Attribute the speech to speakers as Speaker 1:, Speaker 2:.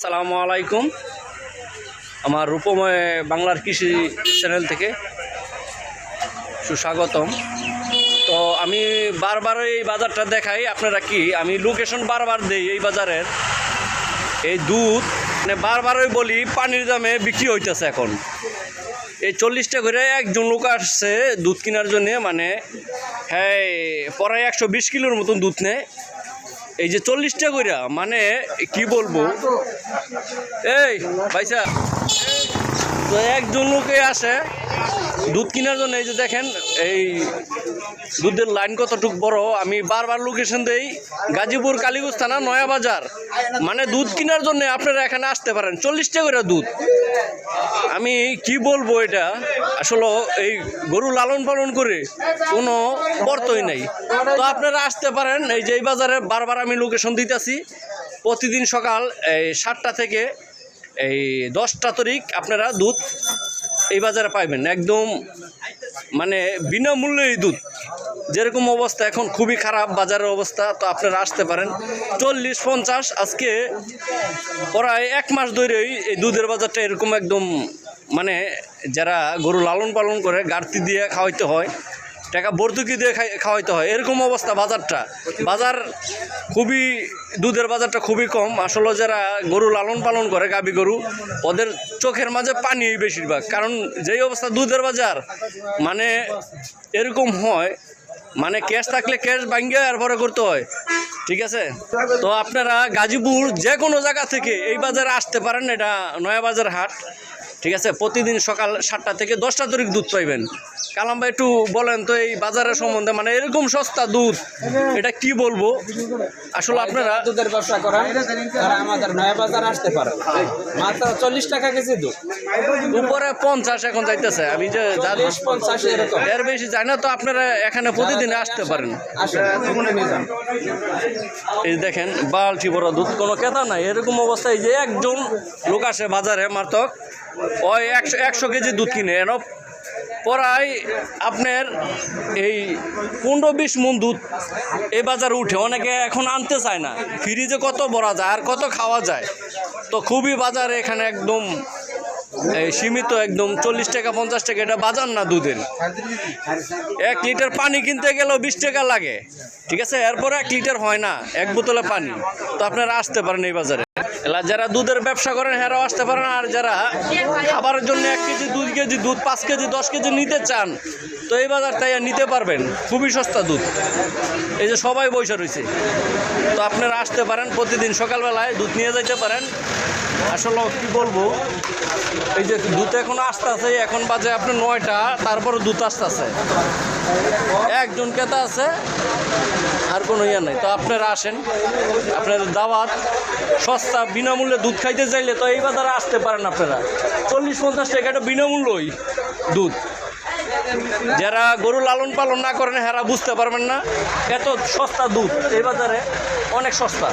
Speaker 1: আসসালামু আলাইকুম। আমার রূপময় বাংলার কৃষি চ্যানেল থেকে সুস্বাগতম। তো আমি বারবার এই বাজারটা দেখাই, আপনারা কি? আমি লোকেশন বারবার দেই এই বাজারের। এই দুধ মানে বারবারই বলি, পানির দামে বিক্রি হইতেছে এখন। এই চল্লিশটা করে একজন লোক আসছে দুধ কেনার জন্যে মানে হ্যাঁ পরে একশো বিশ কিলোর মতন দুধ নেয়। এই যে চল্লিশটা কইরা মানে কি বলব? এই ভাইসা তো একজন লোকে আসে দুধ কেনার জন্য এই যে দেখেন, এই দুধের লাইন কতটুক বড়, আমি বারবার লোকেশন দেই, গাজীপুর কালীগঞ্জ থানা নয়া বাজার মানে দুধ কেনার জন্য আপনারা এখানে আসতে পারেন, চল্লিশটা করে দুধ। আমি কি বলব এটা? আসলে এই গরু লালন পালন করে কোনো বর্তই নাই। তো আপনারা আসতে পারেন, এই যে এই বাজারে বারবার আমি লোকেশন দিতেছি। প্রতিদিন সকাল, এই সাতটা থেকে এই দশটা তারিখ আপনারা দুধ এই বাজারে পাইবেন একদম মানে বিনামূল্যে এই দুধ। যেরকম অবস্থা এখন খুবই খারাপ, বাজারের অবস্থা, তো আপনারা আসতে পারেন। চল্লিশ, পঞ্চাশ, আজকে প্রায় এক মাস ধরেই এই দুধের বাজারটা এরকম একদম মানে যারা গরু লালন পালন করে গাড়তি দিয়ে খাওয়াইতে হয় টাকা ভর্তুকি দিয়ে খাওয়াইতে হয়। এরকম অবস্থা বাজারটা। বাজার খুবই দুধের বাজারটা খুবই কম। আসলে যারা গরু লালন পালন করে, গাবি গরু, ওদের চোখের মাঝে পানি বেশিরভাগ। কারণ যেই অবস্থা দুধের বাজার মানে এরকম হয় মানে ক্যাশ থাকলে ক্যাশ ভাঙ্গে এরপরে করতে হয়। ঠিক আছে? তো আপনারা গাজীপুর যে কোনো জায়গা থেকে এই বাজারে আসতে পারেন। এটা নয়া বাজার হাট। ঠিক আছে? প্রতিদিন সকাল সাতটা থেকে দশটা তারিখ দুধ পাইবেন। কালাম ভাই একটু বলেন তো এই বাজারের সম্বন্ধে মানে এরকম সস্তা দুধ এটা কি বলব? আসলে আপনারা
Speaker 2: দুধের ব্যবসা করেন তারা আমাদের নয়া বাজার আসতে পারে। মাত্র চল্লিশ টাকা কেজি দুধ।
Speaker 1: উপরে পঞ্চাশ এখন যাইতেছে। আমি যে
Speaker 2: পঞ্চাশ এরকম।
Speaker 1: এর বেশি যায় না তো আপনারা এখানে প্রতিদিন আসতে পারেন। এই দেখেন বালটি বড় দুধ কোনো কেতা নাই। এরকম অবস্থায় যে একজন লোক আসে বাজারে মারতক। ওই একশো একশো কেজি দুধ কিনে, এন পরায় আপনার এই পনেরো বিশ মন দুধ এই বাজারে উঠে। অনেকে এখন আনতে চায় না। ফ্রিজে কত ভরা যায় আর কত খাওয়া যায়? তো খুবই বাজারে এখানে একদম এই সীমিত, একদম চল্লিশ টাকা, পঞ্চাশ টাকা, এটা বাজার না দুধের। এক লিটার পানি কিনতে গেলেও বিশ টাকা লাগে। ঠিক আছে? এরপরে এক লিটার হয় না, এক বোতলে পানি। তো আপনারা আসতে পারেন এই বাজারে। যারা দুধের ব্যবসা করেন, হেরাও আসতে পারেন আর যারা খাবারের জন্য এক কেজি দুই কেজি দুধ, পাঁচ কেজি, দশ কেজি নিতে চান, তো এই বাজার তাই নিতে পারবেন। খুবই সস্তা দুধ। এই যে সবাই বসে রয়েছে। তো আপনারা আসতে পারেন প্রতিদিন সকালবেলায়, দুধ নিয়ে যেতে পারেন। আসলে কি বলব, এই যে দুধ এখন আসতে আছে এখন বাজে আপনার নয়টা, তারপরে দুধ আসতে আছে একজন ক্রেতা আছে, আর কোনো ইয়ে নাই। তো আপনারা আসেন আপনাদের দাওয়াত, সস্তা বিনামূল্যে দুধ খাইতে চাইলে তো এই বাজারে আসতে পারেন আপনারা। চল্লিশ পঞ্চাশ টাকা এটা বিনামূল্যই দুধ। যারা গরু লালন পালন না করেন, হেরা বুঝতে পারবেন না। এত সস্তা দুধ এই বাজারে, অনেক সস্তা।